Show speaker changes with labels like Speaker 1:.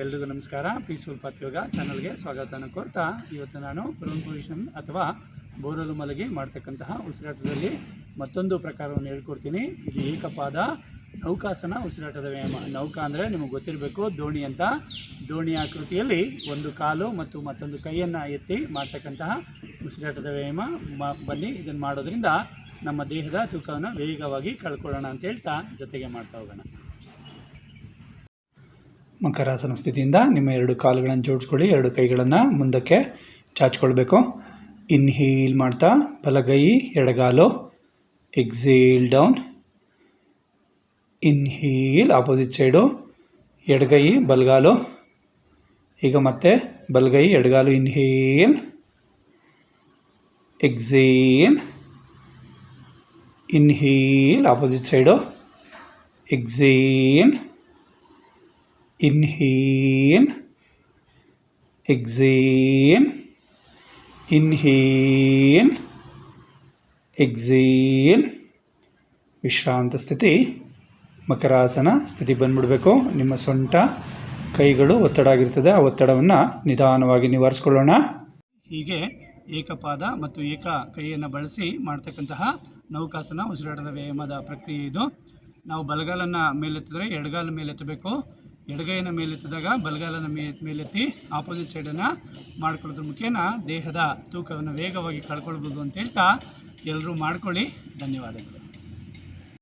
Speaker 1: ಎಲ್ರಿಗೂ ನಮಸ್ಕಾರ. Peaceful path ಯೋಗ ಚಾನಲ್ಗೆ ಸ್ವಾಗತನ ಕೋರ್ತಾ, ಇವತ್ತು ನಾನು ಪ್ರೊನ್ ಪೊಸಿಷನ್ ಅಥವಾ ಬೋರಲು ಮಲಗಿ ಮಾಡ್ತಕ್ಕಂತಹ ಉಸಿರಾಟದಲ್ಲಿ ಮತ್ತೊಂದು ಪ್ರಕಾರವನ್ನು ಹೇಳ್ಕೊಡ್ತೀನಿ. ಇದು ಏಕಪಾದ ನೌಕಾಸನ ಉಸಿರಾಟದ ವ್ಯಾಯಾಮ. ನೌಕಾ ಅಂದರೆ ನಿಮಗೆ ಗೊತ್ತಿರಬೇಕು, ದೋಣಿ ಅಂತ. ದೋಣಿ ಆಕೃತಿಯಲ್ಲಿ ಒಂದು ಕಾಲು ಮತ್ತು ಮತ್ತೊಂದು ಕೈಯನ್ನು ಎತ್ತಿ ಮಾಡ್ತಕ್ಕಂತಹ ಉಸಿರಾಟದ ವ್ಯಾಯಾಮ ಬನ್ನಿ. ಇದನ್ನು ಮಾಡೋದ್ರಿಂದ ನಮ್ಮ ದೇಹದ ತೂಕವನ್ನು ವೇಗವಾಗಿ ಕಳ್ಕೊಳ್ಳೋಣ ಅಂತ ಹೇಳ್ತಾ ಜೊತೆಗೆ ಮಾಡ್ತಾ ಹೋಗೋಣ. ಮಕರಾಸನ ಸ್ಥಿತಿಯಿಂದ ನಿಮ್ಮ ಎರಡು ಕಾಲುಗಳನ್ನು ಜೋಡಿಸ್ಕೊಳ್ಳಿ ಎರಡು ಕೈಗಳನ್ನು ಮುಂದಕ್ಕೆ ಚಾಚ್ಕೊಳ್ಬೇಕು ಇನ್ಹೀಲ್ ಮಾಡ್ತಾ ಬಲಗೈ ಎಡಗಾಲು exhale down inhale opposite side ಎಡಗೈ ಬಲಗಾಲು ಈಗ ಮತ್ತೆ ಬಲಗೈ ಎಡಗಾಲು inhale exhale inhale opposite side exhale inhale. Exhale. Inhale. Exhale. ವಿಶ್ರಾಂತ ಸ್ಥಿತಿ. ಮಕರಾಸನ ಸ್ಥಿತಿ ಬಂದ್ಬಿಡಬೇಕು. ನಿಮ್ಮ ಸೊಂಟ, ಕೈಗಳು ಒತ್ತಡ ಆಗಿರ್ತದೆ. ಆ ಒತ್ತಡವನ್ನು ನಿಧಾನವಾಗಿ ನಿವಾರಿಸ್ಕೊಳ್ಳೋಣ. ಹೀಗೆ ಏಕಪಾದ ಮತ್ತು ಏಕ ಕೈಯನ್ನು ಬಳಸಿ ಮಾಡ್ತಕ್ಕಂತಹ ನೌಕಾಸನ ಉಸಿರಾಟದ ವ್ಯಾಯಾಮದ ಪ್ರಕ್ರಿಯೆ ಇದು. ನಾವು ಬಲಗಾಲನ್ನು ಮೇಲೆತ್ತಿದ್ರೆ ಎಡಗಾಲ ಮೇಲೆತ್ತಬೇಕು. ಎಡಗೈನ ಮೇಲೆತ್ತಿದಾಗ ಬಲಗಾಲನ ಮೇ, ಮೇಲೆತ್ತಿ ಆಪೋಸಿಟ್ ಸೈಡನ್ನು ಮಾಡ್ಕೊಳ್ಳೋದ್ರ ಮುಖೇನ ದೇಹದ ತೂಕವನ್ನು ವೇಗವಾಗಿ ಕಳ್ಕೊಳ್ಬೋದು ಅಂತ ಹೇಳ್ತಾ ಎಲ್ಲರೂ ಮಾಡ್ಕೊಳ್ಳಿ. ಧನ್ಯವಾದಗಳು.